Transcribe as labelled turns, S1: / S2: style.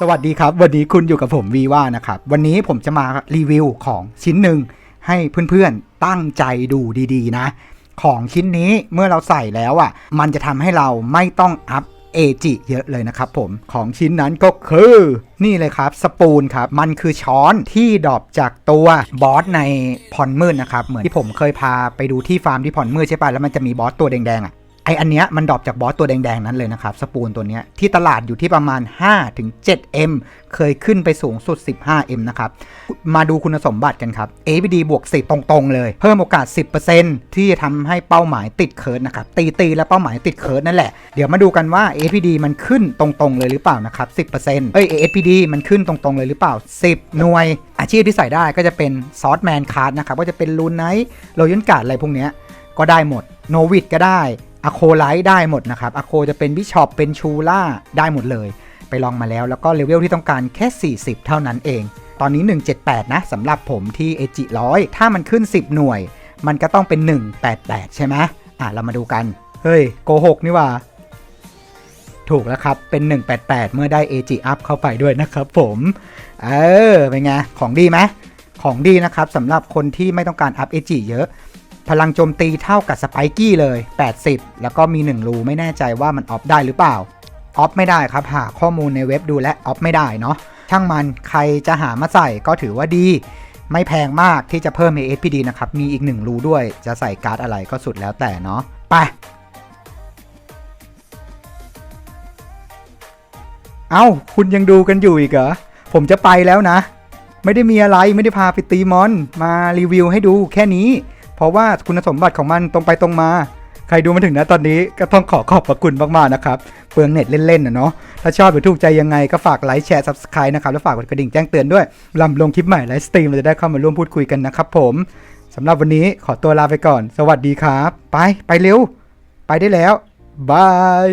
S1: สวัสดีครับ วันนี้คุณอยู่กับผมวีว่านะครับ วันนี้ผมจะมารีวิวของชิ้นหนึ่งให้เพื่อนๆตั้งใจดูดีๆนะ ของชิ้นนี้เมื่อเราใส่แล้วอะ มันจะทำให้เราไม่ต้องอัพเอจิเยอะเลยนะครับผมของชิ้นนั้นก็คือนี่เลยครับสปูนครับ มันคือช้อนที่ดรอปจากตัวบอสในพรมืดนะครับ เหมือนที่ผมเคยพาไปดูที่ฟาร์มที่พรมืดใช่ป่ะแล้วมันจะมีบอสตัวแดงๆอะ ไออันเนี้ยมันดรอปจากบอสตัวแดง ๆ นั้นเลยนะครับ สปูนตัวเนี้ยที่ตลาดอยู่ที่ประมาณ 5-7M เคยขึ้นไปสูงสุด 15M นะครับ มาดูคุณสมบัติกันครับ APD บวก 10 ตรง ๆ เลย เพิ่มโอกาส 10%ที่จะทำให้เป้าหมายติดเคิร์ดนะครับ ตีตีแล้วเป้าหมายติดเคิร์ดนั่นแหละ เดี๋ยวมาดูกันว่า APD มันขึ้นตรง ๆ เลยหรือเปล่านะครับ 10%เอ้ย APD มันขึ้นตรงๆ เลยหรือเปล่า 10 หน่วย อาชีพที่ใส่ได้ก็จะเป็นซอสแมนคาร์ดนะครับก็จะเป็นลูนไนท์โรยันการ์ดอะไรพวกเนี้ยก็ได้หมดโนวิดก็ได้ อะโคไลท์ได้หมดนะครับอะโคจะเป็นบิชอปเป็นชูล่าได้หมดเลย ไปลองมาแล้วแล้วก็เลเวลที่ต้องการแค่ 40 เท่านั้นเอง ตอนนี้ 178 นะสำหรับผมที่เอจิร้อยถ้ามันขึ้น 10 หน่วย มันก็ต้องเป็น 188 ใช่ไหมอะเรามาดูกัน เฮ้ยโกหกนี่ว่า ถูกแล้วครับ เป็น 188 เมื่อได้ AG Up เข้าไปด้วยนะครับผมเออเป็นไงของดีไหมของดีนะครับสำหรับคนที่ไม่ต้องการอัพ AG เยอะ พลังโจมตีเท่ากับสไปกี้เลย 80 แล้วก็มี 1 รูไม่แน่ใจว่ามันออฟได้หรือเปล่า ออฟไม่ได้ครับ หาข้อมูลในเว็บดูและออฟไม่ได้เนาะ ช่างมันใครจะหามาใส่ก็ถือว่าดี ไม่แพงมากที่จะเพิ่ม ASPD นะครับ มีอีก 1 รูด้วย จะใส่การ์ดอะไรก็สุดแล้วแต่เนาะ ไปเอ้า คุณยังดูกันอยู่อีกเหรอ ผมจะไปแล้วนะ ไม่ได้มีอะไรไม่ได้พาไปตีมอน มารีวิวให้ดูแค่นี้ เพราะว่าคุณสมบัติของมันตรงไปตรงมา ใครดูมาถึงนะตอนนี้ก็ต้องขอขอบพระคุณมากๆนะครับ เปลืองเน็ตเล่นๆนะเนาะ ถ้าชอบหรือถูกใจยังไงก็ฝากไลค์แชร์ subscribe นะครับ แล้วฝากกดกระดิ่งแจ้งเตือนด้วยลำลงคลิปใหม่ไลฟ์สตรีมเราจะได้เข้ามาร่วมพูดคุยกันนะครับผมสำหรับวันนี้ขอตัวลาไปก่อน สวัสดีครับ ไปไปเร็ว ไปได้แล้วบาย